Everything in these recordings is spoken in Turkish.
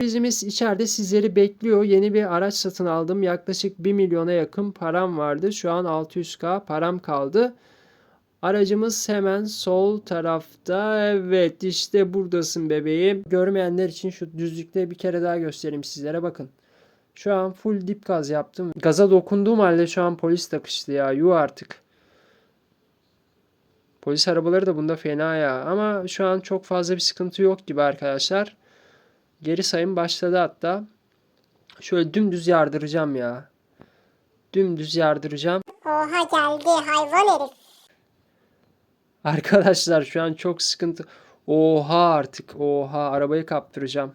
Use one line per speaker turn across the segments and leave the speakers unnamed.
Bizimiz içeride sizleri bekliyor. Yeni bir araç satın aldım. Yaklaşık 1 milyona yakın param vardı. Şu an 600k param kaldı. Aracımız hemen sol tarafta. Evet işte buradasın bebeğim. Görmeyenler için şu düzlükte bir kere daha göstereyim sizlere bakın. Şu an full dip gaz yaptım. Gaza dokunduğum halde şu an polis takıştı ya. Yuh artık. Polis arabaları da bunda fena ya. Ama şu an çok fazla bir sıkıntı yok gibi arkadaşlar. Geri sayım başladı hatta. Şöyle dümdüz yardıracağım ya. Dümdüz yardıracağım.
Oha geldi hayvan herif.
Arkadaşlar şu an çok sıkıntı. Oha artık. Oha arabayı kaptıracağım.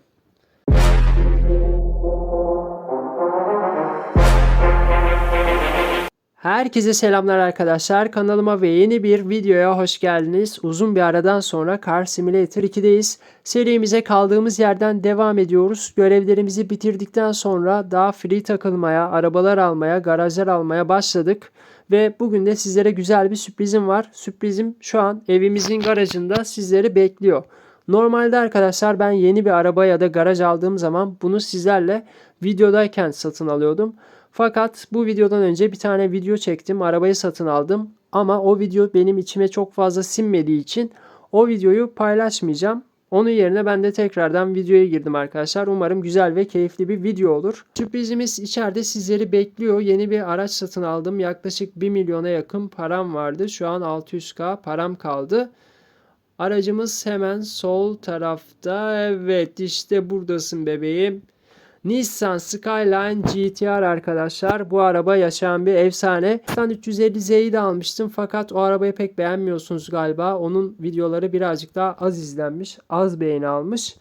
Herkese selamlar arkadaşlar. Kanalıma ve yeni bir videoya hoş geldiniz. Uzun bir aradan sonra Car Simulator 2'deyiz. Serimize kaldığımız yerden devam ediyoruz. Görevlerimizi bitirdikten sonra daha free takılmaya, arabalar almaya, garajlar almaya başladık. Ve bugün de sizlere güzel bir sürprizim var. Sürprizim şu an evimizin garajında sizleri bekliyor. Normalde arkadaşlar ben yeni bir araba ya da garaj aldığım zaman bunu sizlerle videodayken satın alıyordum. Fakat bu videodan önce bir tane video çektim. Arabayı satın aldım. Ama o video benim içime çok fazla sinmediği için o videoyu paylaşmayacağım. Onun yerine ben de tekrardan videoya girdim arkadaşlar. Umarım güzel ve keyifli bir video olur. Sürprizimiz içeride sizleri bekliyor. Yeni bir araç satın aldım. Yaklaşık 1 milyona yakın param vardı. Şu an 600k param kaldı. Aracımız hemen sol tarafta. Evet işte buradasın bebeğim. Nissan Skyline GTR arkadaşlar. Bu araba yaşayan bir efsane. Nissan 350Z'yi de almıştım fakat o arabayı pek beğenmiyorsunuz galiba. Onun videoları birazcık daha az izlenmiş. Az beğeni almış.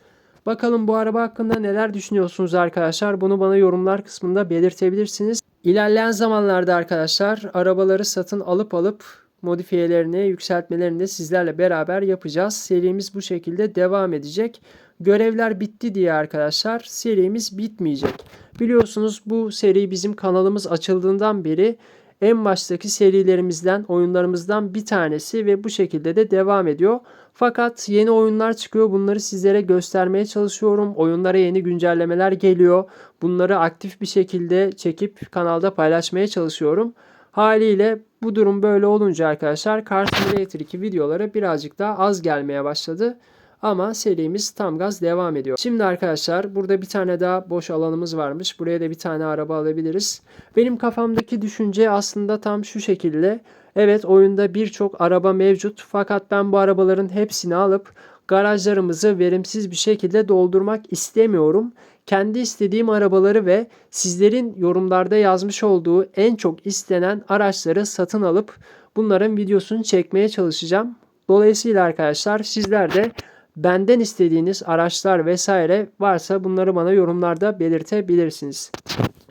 Bakalım bu araba hakkında neler düşünüyorsunuz arkadaşlar? Bunu bana yorumlar kısmında belirtebilirsiniz. İlerleyen zamanlarda arkadaşlar arabaları satın alıp alıp modifiyelerini, yükseltmelerini de sizlerle beraber yapacağız. Serimiz bu şekilde devam edecek. Görevler bitti diye arkadaşlar serimiz bitmeyecek. Biliyorsunuz bu seri bizim kanalımız açıldığından beri en baştaki serilerimizden, oyunlarımızdan bir tanesi ve bu şekilde de devam ediyor. Fakat yeni oyunlar çıkıyor. Bunları sizlere göstermeye çalışıyorum. Oyunlara yeni güncellemeler geliyor. Bunları aktif bir şekilde çekip kanalda paylaşmaya çalışıyorum. Haliyle bu durum böyle olunca arkadaşlar Car Simulator 2 videoları birazcık daha az gelmeye başladı. Ama serimiz tam gaz devam ediyor. Şimdi arkadaşlar burada bir tane daha boş alanımız varmış. Buraya da bir tane araba alabiliriz. Benim kafamdaki düşünce aslında tam şu şekilde. Evet oyunda birçok araba mevcut fakat ben bu arabaların hepsini alıp garajlarımızı verimsiz bir şekilde doldurmak istemiyorum. Kendi istediğim arabaları ve sizlerin yorumlarda yazmış olduğu en çok istenen araçları satın alıp bunların videosunu çekmeye çalışacağım. Dolayısıyla arkadaşlar sizler de benden istediğiniz araçlar vesaire varsa bunları bana yorumlarda belirtebilirsiniz.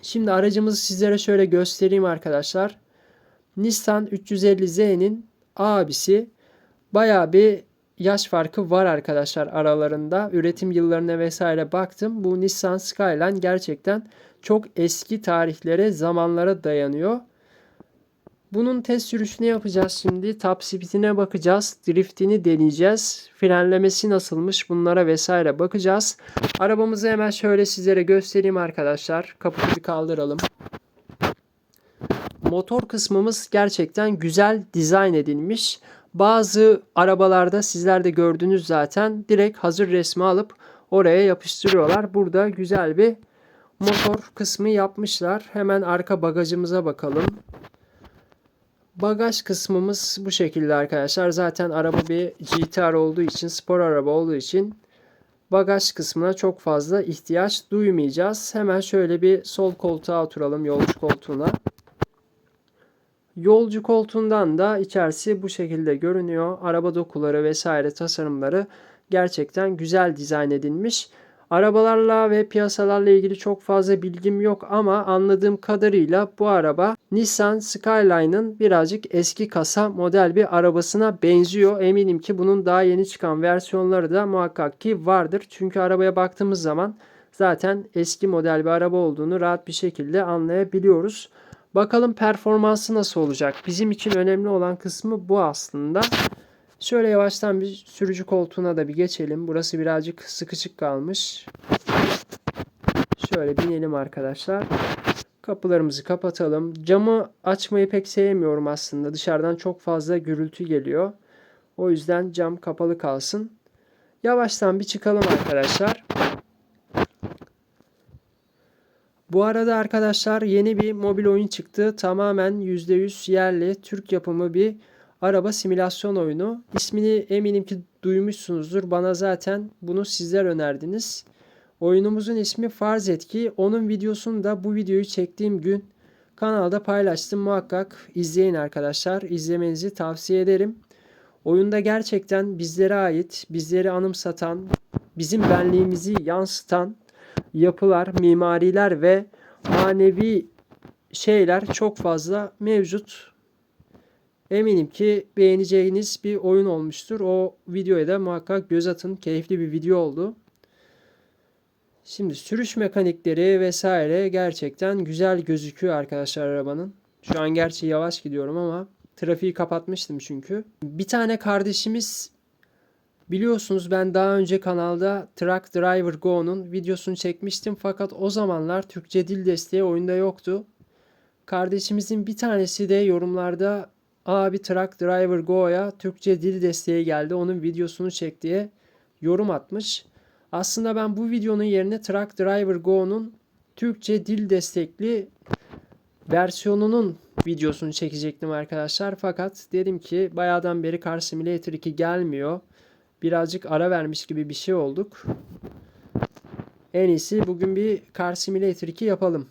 Şimdi aracımızı sizlere şöyle göstereyim arkadaşlar. Nissan 350Z'nin abisi baya bir yaş farkı var arkadaşlar aralarında. Üretim yıllarına vesaire baktım. Bu Nissan Skyline gerçekten çok eski tarihlere, zamanlara dayanıyor. Bunun test sürüşünü yapacağız şimdi. Top speed'ine bakacağız. Driftini deneyeceğiz. Frenlemesi nasılmış bunlara vesaire bakacağız. Arabamızı hemen şöyle sizlere göstereyim arkadaşlar. Kaputu kaldıralım. Motor kısmımız gerçekten güzel dizayn edilmiş. Bazı arabalarda sizler de gördünüz zaten direkt hazır resmi alıp oraya yapıştırıyorlar. Burada güzel bir motor kısmı yapmışlar. Hemen arka bagajımıza bakalım. Bagaj kısmımız bu şekilde arkadaşlar. Zaten araba bir GTR olduğu için, spor araba olduğu için bagaj kısmına çok fazla ihtiyaç duymayacağız. Hemen şöyle bir sol koltuğa oturalım yolcu koltuğuna. Yolcu koltuğundan da içerisi bu şekilde görünüyor. Araba dokuları vesaire tasarımları gerçekten güzel dizayn edilmiş. Arabalarla ve piyasalarla ilgili çok fazla bilgim yok ama anladığım kadarıyla bu araba Nissan Skyline'ın birazcık eski kasa model bir arabasına benziyor. Eminim ki bunun daha yeni çıkan versiyonları da muhakkak ki vardır. Çünkü arabaya baktığımız zaman zaten eski model bir araba olduğunu rahat bir şekilde anlayabiliyoruz. Bakalım performansı nasıl olacak? Bizim için önemli olan kısmı bu aslında. Şöyle yavaştan bir sürücü koltuğuna da bir geçelim. Burası birazcık sıkışık kalmış. Şöyle binelim arkadaşlar. Kapılarımızı kapatalım. Camı açmayı pek sevmiyorum aslında. Dışarıdan çok fazla gürültü geliyor. O yüzden cam kapalı kalsın. Yavaştan bir çıkalım arkadaşlar. Bu arada arkadaşlar yeni bir mobil oyun çıktı. Tamamen %100 yerli Türk yapımı bir araba simülasyon oyunu. İsmini eminim ki duymuşsunuzdur. Bana zaten bunu sizler önerdiniz. Oyunumuzun ismi Farz Etki. Onun videosunu da bu videoyu çektiğim gün kanalda paylaştım. Muhakkak izleyin arkadaşlar. İzlemenizi tavsiye ederim. Oyunda gerçekten bizlere ait, bizleri anımsatan, bizim benliğimizi yansıtan yapılar, mimariler ve manevi şeyler çok fazla mevcut. Eminim ki beğeneceğiniz bir oyun olmuştur. O videoya da muhakkak göz atın. Keyifli bir video oldu. Şimdi sürüş mekanikleri vesaire gerçekten güzel gözüküyor arkadaşlar arabanın. Şu an gerçi yavaş gidiyorum ama trafiği kapatmıştım çünkü. Bir tane kardeşimiz biliyorsunuz ben daha önce kanalda Truck Driver Go'nun videosunu çekmiştim fakat o zamanlar Türkçe dil desteği oyunda yoktu. Kardeşimizin bir tanesi de yorumlarda abi Truck Driver Go'ya Türkçe dil desteği geldi onun videosunu çek diye yorum atmış. Aslında ben bu videonun yerine Truck Driver Go'nun Türkçe dil destekli versiyonunun videosunu çekecektim arkadaşlar. Fakat dedim ki bayağıdan beri Car Simulator 2 gelmiyor. Birazcık ara vermiş gibi bir şey olduk. En iyisi bugün bir Car Simulator 2 yapalım.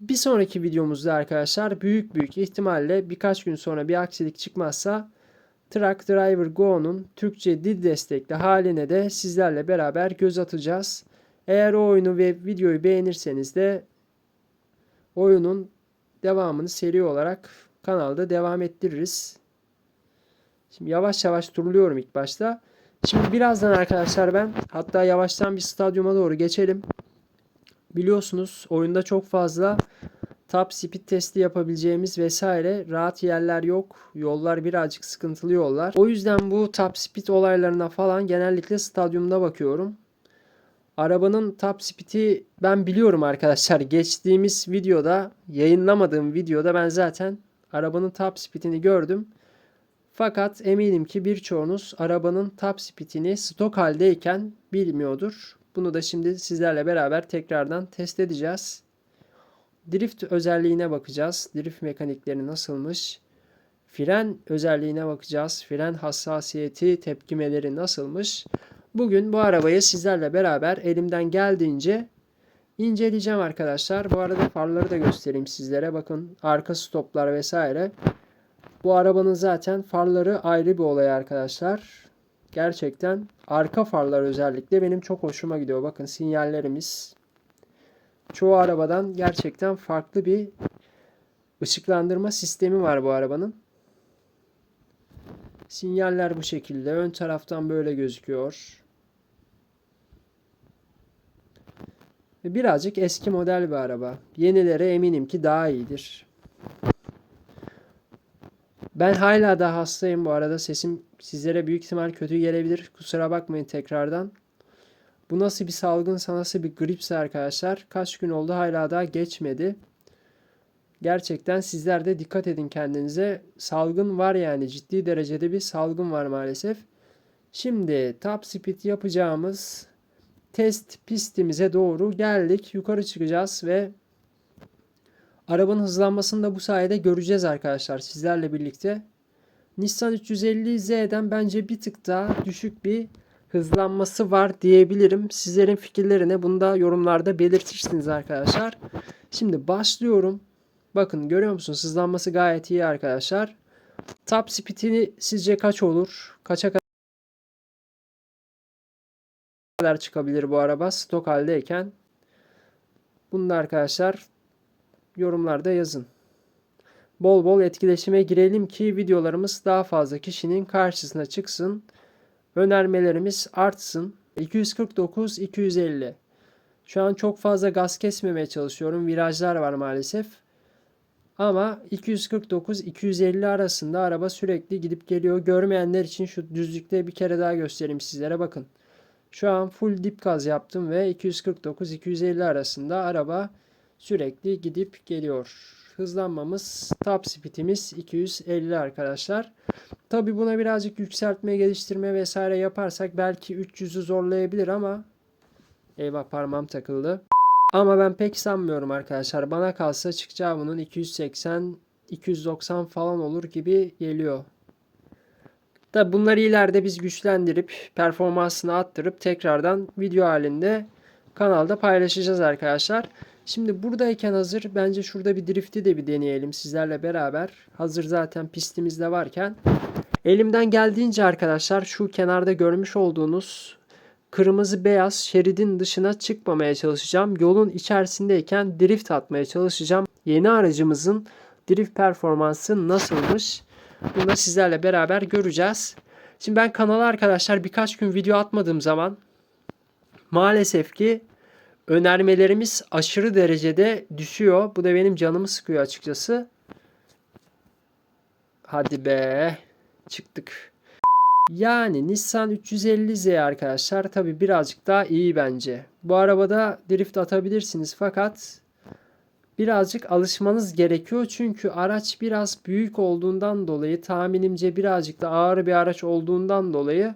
Bir sonraki videomuzda arkadaşlar büyük büyük ihtimalle birkaç gün sonra bir aksilik çıkmazsa Truck Driver Go'nun Türkçe dil destekli haline de sizlerle beraber göz atacağız. Eğer o oyunu ve videoyu beğenirseniz de oyunun devamını seri olarak kanalda devam ettiririz. Şimdi yavaş yavaş turluyorum ilk başta. Şimdi birazdan arkadaşlar ben hatta yavaştan bir stadyuma doğru geçelim. Biliyorsunuz oyunda çok fazla top speed testi yapabileceğimiz vesaire rahat yerler yok. Yollar birazcık sıkıntılı yollar. O yüzden bu top speed olaylarına falan genellikle stadyumda bakıyorum. Arabanın top speed'i ben biliyorum arkadaşlar. Geçtiğimiz videoda, yayınlamadığım videoda ben zaten arabanın top speed'ini gördüm. Fakat eminim ki birçoğunuz arabanın top speed'ini stok haldeyken bilmiyordur. Bunu da şimdi sizlerle beraber tekrardan test edeceğiz. Drift özelliğine bakacağız. Drift mekanikleri nasılmış? Fren özelliğine bakacağız. Fren hassasiyeti, tepkimeleri nasılmış? Bugün bu arabayı sizlerle beraber elimden geldiğince inceleyeceğim arkadaşlar. Bu arada farları da göstereyim sizlere. Bakın arka stoplar vesaire. Bu arabanın zaten farları ayrı bir olay arkadaşlar. Gerçekten arka farlar özellikle benim çok hoşuma gidiyor. Bakın sinyallerimiz çoğu arabadan gerçekten farklı bir ışıklandırma sistemi var bu arabanın. Sinyaller bu şekilde. Ön taraftan böyle gözüküyor. Birazcık eski model bir araba. Yenilere eminim ki daha iyidir. Ben hala da hastayım bu arada. Sesim sizlere büyük ihtimal kötü gelebilir. Kusura bakmayın tekrardan. Bu nasıl bir salgınsa nasıl bir gripse arkadaşlar. Kaç gün oldu hala daha geçmedi. Gerçekten sizler de dikkat edin kendinize. Salgın var yani ciddi derecede bir salgın var maalesef. Şimdi top speed yapacağımız test pistimize doğru geldik. Yukarı çıkacağız ve arabanın hızlanmasını da bu sayede göreceğiz arkadaşlar sizlerle birlikte. Nissan 350Z'den bence bir tık daha düşük bir hızlanması var diyebilirim. Sizlerin fikirlerini bunu da yorumlarda belirtirsiniz arkadaşlar. Şimdi başlıyorum. Bakın görüyor musunuz? Hızlanması gayet iyi arkadaşlar. Top speed'ini sizce kaç olur? Kaça kadar çıkabilir bu araba stok haldeyken? Bunu da arkadaşlar yorumlarda yazın. Bol bol etkileşime girelim ki videolarımız daha fazla kişinin karşısına çıksın. Önermelerimiz artsın. 249 250. Şu an çok fazla gaz kesmemeye çalışıyorum. Virajlar var maalesef. Ama 249-250 arasında araba sürekli gidip geliyor. Görmeyenler için şu düzlükte bir kere daha göstereyim sizlere bakın. Şu an full dip gaz yaptım ve 249-250 arasında araba sürekli gidip geliyor. Hızlanmamız top speed'imiz 250 arkadaşlar. Tabi buna birazcık yükseltme, geliştirme vesaire yaparsak belki 300'ü zorlayabilir ama eyvah parmağım takıldı. Ama ben pek sanmıyorum arkadaşlar. Bana kalsa çıkacağı bunun 280 290 falan olur gibi geliyor. Da bunları ileride biz güçlendirip performansını arttırıp tekrardan video halinde kanalda paylaşacağız arkadaşlar. Şimdi buradayken hazır bence şurada bir drifti de bir deneyelim sizlerle beraber. Hazır zaten pistimizde varken. Elimden geldiğince arkadaşlar şu kenarda görmüş olduğunuz kırmızı beyaz şeridin dışına çıkmamaya çalışacağım. Yolun içerisindeyken drift atmaya çalışacağım. Yeni aracımızın drift performansı nasılmış? Bunu da sizlerle beraber göreceğiz. Şimdi ben kanala arkadaşlar birkaç gün video atmadığım zaman maalesef ki önermelerimiz aşırı derecede düşüyor. Bu da benim canımı sıkıyor açıkçası. Hadi be. Çıktık. Yani Nissan 350Z arkadaşlar tabi birazcık daha iyi bence. Bu arabada drift atabilirsiniz fakat birazcık alışmanız gerekiyor. Çünkü araç biraz büyük olduğundan dolayı tahminimce birazcık da ağır bir araç olduğundan dolayı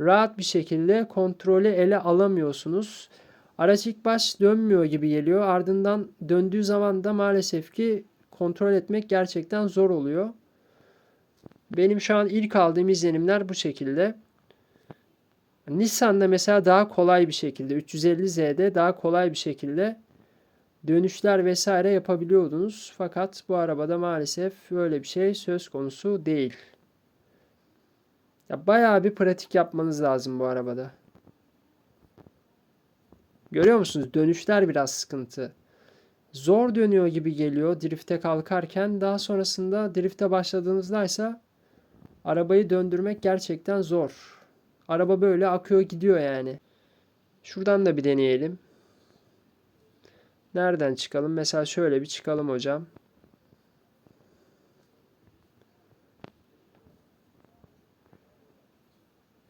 rahat bir şekilde kontrolü ele alamıyorsunuz. Araç ilk baş dönmüyor gibi geliyor. Ardından döndüğü zaman da maalesef ki kontrol etmek gerçekten zor oluyor. Benim şu an ilk aldığım izlenimler bu şekilde. Nissan'da mesela daha kolay bir şekilde 350Z'de daha kolay bir şekilde dönüşler vesaire yapabiliyordunuz. Fakat bu arabada maalesef böyle bir şey söz konusu değil. Ya bayağı bir pratik yapmanız lazım bu arabada. Görüyor musunuz? Dönüşler biraz sıkıntı. Zor dönüyor gibi geliyor drifte kalkarken. Daha sonrasında drifte başladığınızda ise arabayı döndürmek gerçekten zor. Araba böyle akıyor gidiyor yani. Şuradan da bir deneyelim. Nereden çıkalım? Mesela şöyle bir çıkalım hocam.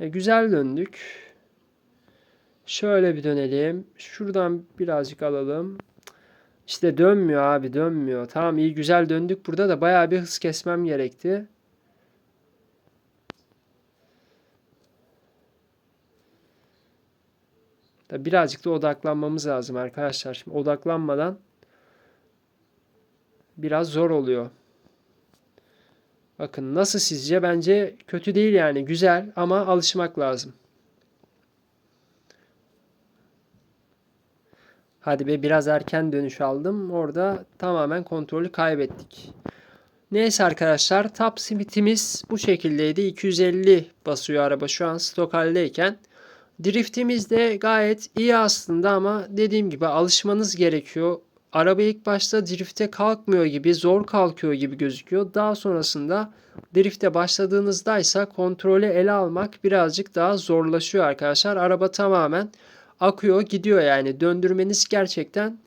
E, güzel döndük. Şöyle bir dönelim. Şuradan birazcık alalım. İşte dönmüyor abi dönmüyor. Tamam iyi güzel döndük. Burada da bayağı bir hız kesmem gerekti. Da birazcık da odaklanmamız lazım arkadaşlar. Şimdi odaklanmadan biraz zor oluyor. Bakın nasıl sizce? Bence kötü değil yani. Güzel ama alışmak lazım. Hadi be biraz erken dönüş aldım. Orada tamamen kontrolü kaybettik. Neyse arkadaşlar top speed'imiz bu şekildeydi. 250 basıyor araba şu an stok haldeyken. Driftimiz de gayet iyi aslında ama dediğim gibi alışmanız gerekiyor. Araba ilk başta drifte kalkmıyor gibi, zor kalkıyor gibi gözüküyor. Daha sonrasında drifte başladığınızda ise kontrolü ele almak birazcık daha zorlaşıyor arkadaşlar. Araba tamamen akıyor gidiyor yani döndürmeniz gerçekten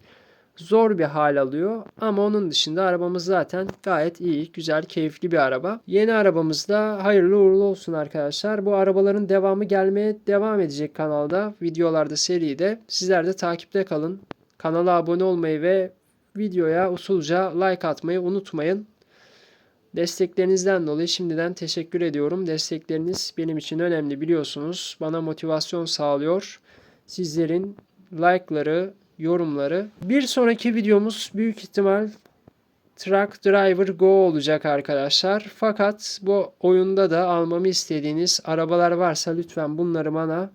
zor bir hal alıyor. Ama onun dışında arabamız zaten gayet iyi, güzel, keyifli bir araba. Yeni arabamızda hayırlı uğurlu olsun arkadaşlar. Bu arabaların devamı gelmeye devam edecek kanalda, videolarda, seride. Sizler de takipte kalın. Kanala abone olmayı ve videoya usulca like atmayı unutmayın. Desteklerinizden dolayı şimdiden teşekkür ediyorum. Destekleriniz benim için önemli biliyorsunuz. Bana motivasyon sağlıyor. Sizlerin like'ları, yorumları. Bir sonraki videomuz büyük ihtimal Truck Driver Go olacak arkadaşlar. Fakat bu oyunda da almamı istediğiniz arabalar varsa lütfen bunları bana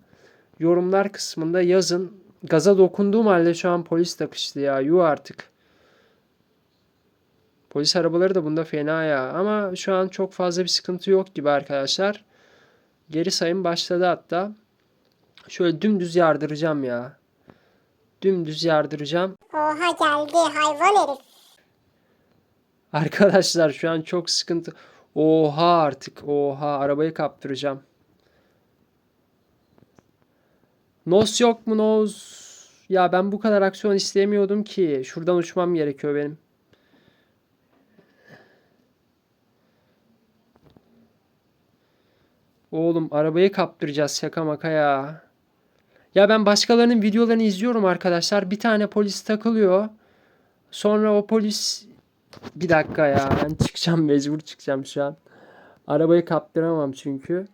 yorumlar kısmında yazın. Gaza dokunduğum halde şu an polis takıştı ya. Yuh artık. Polis arabaları da bunda fena ya. Ama şu an çok fazla bir sıkıntı yok gibi arkadaşlar. Geri sayım başladı hatta. Şöyle dümdüz yardıracağım ya. Dümdüz yardıracağım.
Oha geldi hayvan herif.
Arkadaşlar şu an çok sıkıntı. Oha artık. Oha arabayı kaptıracağım. Nos yok mu nos? Ya ben bu kadar aksiyon istemiyordum ki. Şuradan uçmam gerekiyor benim. Oğlum arabayı kaptıracağız şaka maka ya. Ya ben başkalarının videolarını izliyorum arkadaşlar. Bir tane polis takılıyor. Sonra o polis bir dakika ya ben çıkacağım mecbur çıkacağım şu an. Arabayı kaptıramam çünkü.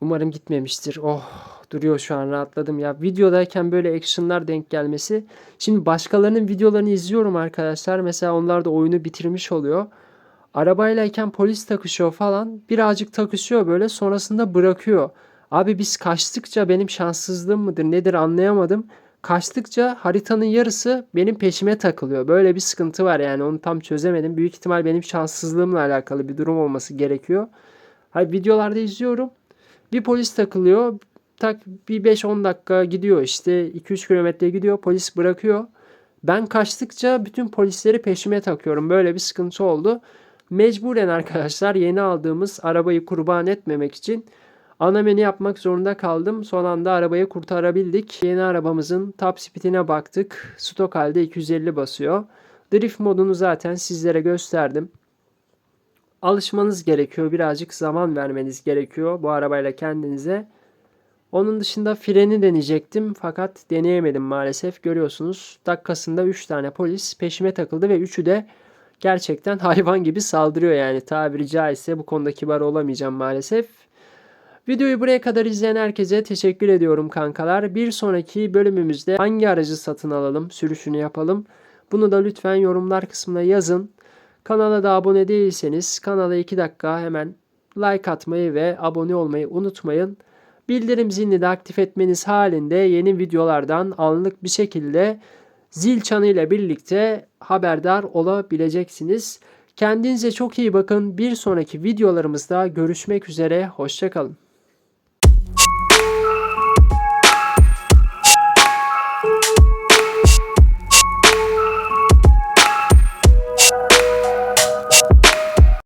Umarım gitmemiştir. Oh duruyor şu an rahatladım ya. Videodayken böyle actionlar denk gelmesi. Şimdi başkalarının videolarını izliyorum arkadaşlar. Mesela onlar da oyunu bitirmiş oluyor. Arabaylayken polis takışıyor falan. Birazcık takışıyor böyle sonrasında bırakıyor. Abi biz kaçtıkça benim şanssızlığım mıdır nedir anlayamadım. Kaçtıkça haritanın yarısı benim peşime takılıyor. Böyle bir sıkıntı var yani onu tam çözemedim. Büyük ihtimal benim şanssızlığımla alakalı bir durum olması gerekiyor. Hayır videolarda izliyorum. Bir polis takılıyor. Tak bir 5-10 dakika gidiyor işte 2-3 kilometre gidiyor polis bırakıyor. Ben kaçtıkça bütün polisleri peşime takıyorum. Böyle bir sıkıntı oldu. Mecburen arkadaşlar yeni aldığımız arabayı kurban etmemek için ana menü yapmak zorunda kaldım. Son anda arabayı kurtarabildik. Yeni arabamızın top speed'ine baktık. Stok halde 250 basıyor. Drift modunu zaten sizlere gösterdim. Alışmanız gerekiyor. Birazcık zaman vermeniz gerekiyor bu arabayla kendinize. Onun dışında freni deneyecektim fakat deneyemedim maalesef. Görüyorsunuz dakikasında 3 tane polis peşime takıldı ve üçü de gerçekten hayvan gibi saldırıyor yani tabiri caizse bu konuda kibar olamayacağım maalesef. Videoyu buraya kadar izleyen herkese teşekkür ediyorum kankalar. Bir sonraki bölümümüzde hangi aracı satın alalım, sürüşünü yapalım. Bunu da lütfen yorumlar kısmına yazın. Kanala da abone değilseniz kanala 2 dakika hemen like atmayı ve abone olmayı unutmayın. Bildirim zilini de aktif etmeniz halinde yeni videolardan anlık bir şekilde zil çanı ile birlikte haberdar olabileceksiniz. Kendinize çok iyi bakın. Bir sonraki videolarımızda görüşmek üzere. Hoşçakalın.